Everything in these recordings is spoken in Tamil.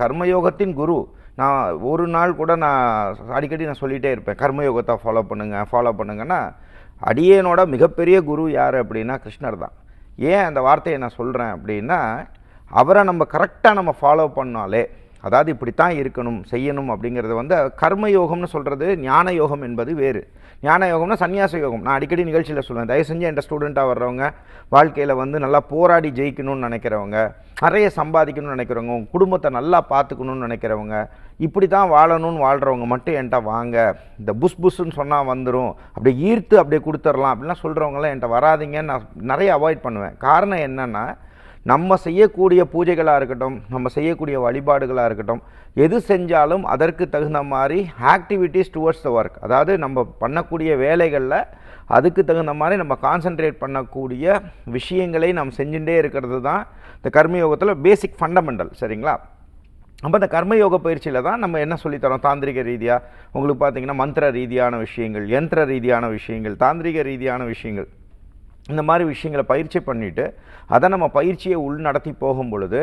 கர்மயோகத்தின் குரு. நான் ஒரு நாள் கூட நான் அடிக்கடி நான் சொல்லிகிட்டே இருப்பேன். கர்மயோகத்தை ஃபாலோ பண்ணுங்கள் ஃபாலோ பண்ணுங்கன்னா அடியேனோட மிகப்பெரிய குரு யார் அப்படின்னா கிருஷ்ணர் தான். ஏன் அந்த வார்த்தையை நான் சொல்கிறேன் அப்படின்னா அவரை நம்ம கரெக்டாக நம்ம ஃபாலோ பண்ணாலே அதாவது இப்படி தான் இருக்கணும் செய்யணும் அப்படிங்கிறது வந்து கர்மயோகம்னு சொல்கிறது ஞான யோகம் என்பது வேறு. ஞான யோகம்னா சன்னியாச யோகம். நான் அடிக்கடி நிகழ்ச்சியில் சொல்லுவேன் தயவு செஞ்சு என்கிட்ட ஸ்டூடெண்ட்டாக வர்றவங்க வாழ்க்கையில் வந்து நல்லா போராடி ஜெயிக்கணும்னு நினைக்கிறவங்க நிறைய சம்பாதிக்கணும்னு நினைக்கிறவங்க உங்கள் குடும்பத்தை நல்லா பார்த்துக்கணும்னு நினைக்கிறவங்க இப்படி தான் வாழணும்னு வாழ்கிறவங்க மட்டும் என்கிட்ட வாங்க. இந்த புஷ் புஷ்ஷுன்னு சொன்னால் வந்துடும் அப்படியே ஈர்த்து அப்படியே கொடுத்துர்லாம் அப்படிலாம் சொல்கிறவங்களாம் என்கிட்ட வராதிங்கன்னு நான் நிறைய அவாய்ட் பண்ணுவேன். காரணம் என்னென்னா நம்ம செய்யக்கூடிய பூஜைகளாக இருக்கட்டும் நம்ம செய்யக்கூடிய வழிபாடுகளாக இருக்கட்டும் எது செஞ்சாலும் அதற்கு தகுந்த மாதிரி ஆக்டிவிட்டிஸ் டுவர்ட்ஸ் த ஒர்க் அதாவது நம்ம பண்ணக்கூடிய வேலைகளில் அதுக்கு தகுந்த மாதிரி நம்ம கான்சென்ட்ரேட் பண்ணக்கூடிய விஷயங்களை நாம் செஞ்சுட்டே இருக்கிறது தான் இந்த கர்மயோகத்தில் பேசிக் ஃபண்டமெண்டல் சரிங்களா? அப்போ இந்த கர்மயோக பயிற்சியில் தான் நம்ம என்ன சொல்லித்தரோம் தாந்திரிக ரீதியாக உங்களுக்கு பார்த்தீங்கன்னா மந்திர ரீதியான விஷயங்கள் யந்திர ரீதியான விஷயங்கள் தாந்திரிக ரீதியான விஷயங்கள். இந்த மாதிரி விஷயங்களை பயிற்சி பண்ணிவிட்டு அதை நம்ம பயிற்சியை உள் நடத்தி போகும் பொழுது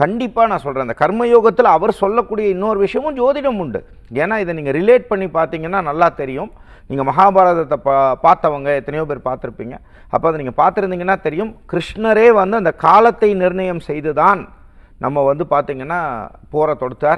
கண்டிப்பாக நான் சொல்கிறேன் அந்த கர்மயோகத்தில் அவர் சொல்லக்கூடிய இன்னொரு விஷயமும் ஜோதிடம் உண்டு. ஏன்னா இதை நீங்கள் ரிலேட் பண்ணி பார்த்தீங்கன்னா நல்லா தெரியும். நீங்கள் மகாபாரதத்தை பா பார்த்தவங்க எத்தனையோ பேர் பார்த்துருப்பீங்க. அப்போ அதை நீங்கள் பார்த்துருந்தீங்கன்னா தெரியும். கிருஷ்ணரே வந்து அந்த காலத்தை நிர்ணயம் செய்து தான் நம்ம வந்து பார்த்திங்கன்னா போரை தொடுத்தார்.